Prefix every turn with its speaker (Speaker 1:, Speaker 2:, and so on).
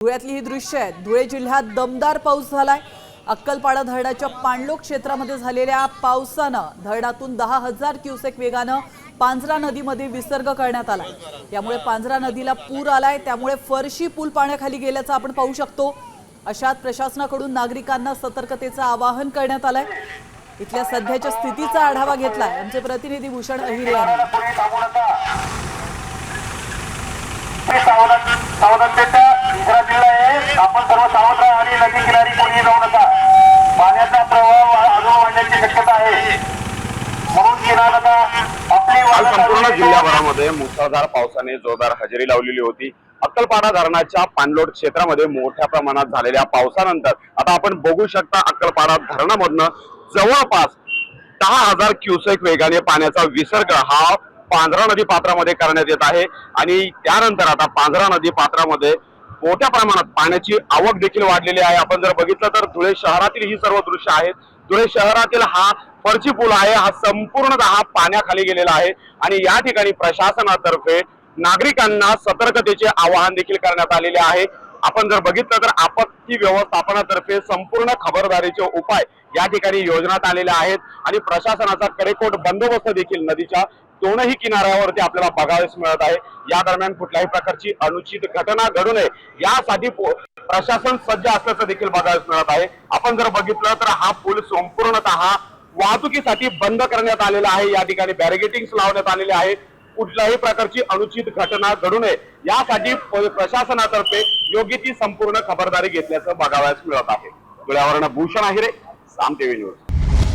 Speaker 1: धुळ्यातली ही दृश्य आहेत धुळे जिल्ह्यात दमदार पाऊस झालाय. अक्कलपाडा धरणाच्या पाणलोक क्षेत्रामध्ये झालेल्या पावसानं धरणातून दहा हजार क्युसेक वेगानं पांझरा नदीमध्ये विसर्ग करण्यात आलाय. यामुळे पांझरा नदीला पूर आलाय. त्यामुळे फरशी पूल पाण्याखाली गेल्याचं आपण पाहू शकतो. अशात प्रशासनाकडून नागरिकांना सतर्कतेचं आवाहन करण्यात आलंय. इथल्या सध्याच्या स्थितीचा आढावा घेतलाय. आमचे प्रतिनिधी भूषण अहिरे यांनी
Speaker 2: कोणी थांबू नका हे सावधान सावधानतेचा इशारा दिला आहे आपण सर्व सावध राहा आणि नदी किनारी कोणी जाऊ नका. पाण्याचा प्रवाह अजून वाढण्याची शक्यता आहे. म्हणून किनारा आपली
Speaker 3: संपूर्ण
Speaker 2: चालू
Speaker 3: जिल्ह्याभरामध्ये मुसळधार पावसाने जोरदार हजेरी लावलेली होती. अक्कलपाडा धरणाच्या पाणलोट क्षेत्रामध्ये मोठ्या प्रमाणात झालेल्या पावसानंतर आता आपण बघू शकता अक्कलपाडा धरणामधनं जवळपास दहा हजार क्युसेक वेगाने पाण्याचा विसर्ग हा पांझरा नदी पात्रामध्ये करण्यात येत आहे. आणि त्यानंतर आता पांझरा नदी पात्रामध्ये मोठ्या प्रमाणात पाण्याची आवक देखील वाढलेली आहे. आपण जर बघितलं तर धुळे शहरातील ही सर्व दृश्य आहेत. धुळे शहरातील हा फरची पूल आहे. हा संपूर्णतः पाण्याखाली गेलेला आहे. आणि या ठिकाणी प्रशासनातर्फे नागरिकांना सतर्कतेचे आवाहन देखील करण्यात आलेले आहे. आपण जर बघितलं तर आपत्ती व्यवस्थापनातर्फे संपूर्ण खबरदारीचे उपाय या ठिकाणी योजण्यात आलेले आहेत. आणि प्रशासनाचा कडेकोट बंदोबस्त देखील नदीच्या दोनही किनाऱ्यावरती आपल्याला बघावयास मिळत आहे. या दरम्यान कुठल्याही प्रकारची अनुचित घटना घडू नये. यासाठी प्रशासन सज्ज असल्याचं देखील बघावयास मिळत आहे. आपण जर बघितलं तर हा पूल संपूर्णतः वाहतुकीसाठी बंद करण्यात आलेला आहे. या ठिकाणी बॅरिगेटिंग लावण्यात आलेले आहे कुठल्याही प्रकारची अनुचित घटना घडू नये. यासाठी प्रशासनातर्फे योग्य ती संपूर्ण खबरदारी घेतल्याचं बघावयास मिळत आहे. डोळ्यावरनं भूषण आहे साम टीव्ही न्यूज.